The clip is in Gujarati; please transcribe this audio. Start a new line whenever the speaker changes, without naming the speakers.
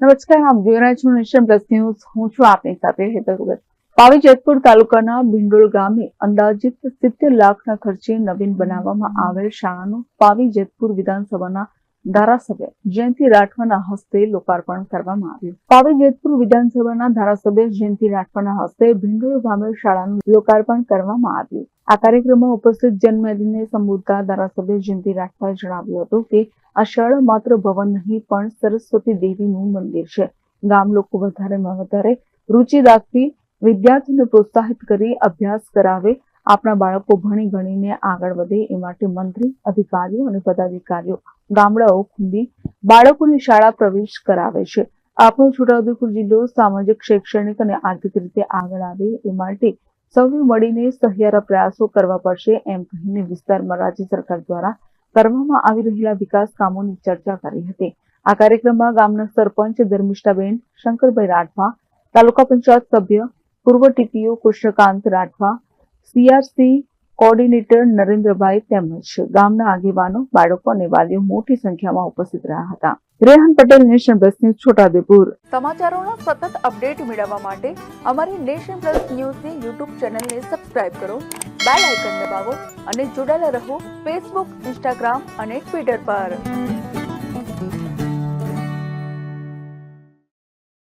નમસ્કાર, આપ જોઈ રહ્યા છો નેશન પ્લસ ન્યૂઝ. હું છું આપની સાથે હેતર ભગત. પાવી જેતપુર તાલુકાના ભિંડોળ ગામે અંદાજિત સિત્તેર લાખના ખર્ચે નવીન બનાવવામાં આવેલ શાળાનું પાવી જેતપુર વિધાનસભાના ધારાસભ્ય જયંતિ રાઠવાના હસ્તે લોકાર્પણ કરવામાં આવ્યું. પાવી જેતપુર વિધાનસભાના ધારાસભ્ય જયંતિ રાઠવાના હસ્તે ભીંડોળ ગામે શાળાનું લોકાર્પણ કરવામાં આવ્યું. આ કાર્યક્રમમાં ઉપસ્થિત જનમેદનીને સંબોધતા ધારાસભ્ય જયંતિ રાઠવાએ જણાવ્યું હતું કે, આ શાળા માત્ર ભવન નહીં, પણ સરસ્વતી દેવીનું મંદિર છે. ગામ લોકો વધારેમાં વધારે રુચિ રાખતી વિદ્યાર્થીઓને પ્રોત્સાહિત કરી અભ્યાસ કરાવે આપણા બાળકો ભણી ગણીને આગળ વધે એ માટે મંત્રી, અધિકારીઓ અને પદાધિકારીઓ, ગામડાઓ ખૂંદી બાળકોને શાળા પ્રવેશ કરાવે છે. આપણો છોટાઉદેપુર જિલ્લો સામાજિક, શૈક્ષણિક અને આર્થિક રીતે આગળ આવે એ માટે સૌને મળીને સહિયારા પ્રયાસો કરવા પડશે એમ કહીને વિસ્તારમાં રાજ્ય સરકાર દ્વારા કરવામાં આવી રહેલા વિકાસ કામોની ચર્ચા કરી હતી. આ કાર્યક્રમમાં ગામના સરપંચ ધર્મિષ્ઠાબેન શંકરભાઈ રાઠવા, તાલુકા પંચાયત સભ્ય પૂર્વ TPO Krishnakant Rathwa CRC coordinator Narendrabhai તેમજ ગામના આગેવાનો, બાળકો અને વાલીઓ મોટી સંખ્યામાં ઉપસ્થિત રહ્યા હતા. Rehan Patel, Nation Plus News, Chhota Udepur.
સમાચારોનો સતત અપડેટ મેળવવા માટે અમારી નેશન પ્લસ ન્યૂઝની યુટ્યુબ ચેનલને સબસ્ક્રાઇબ કરો, બેલ આઇકન દબાવો અને જોડાયેલા રહો ફેસબુક, ઇન્સ્ટાગ્રામ અને ટ્વિટર પર.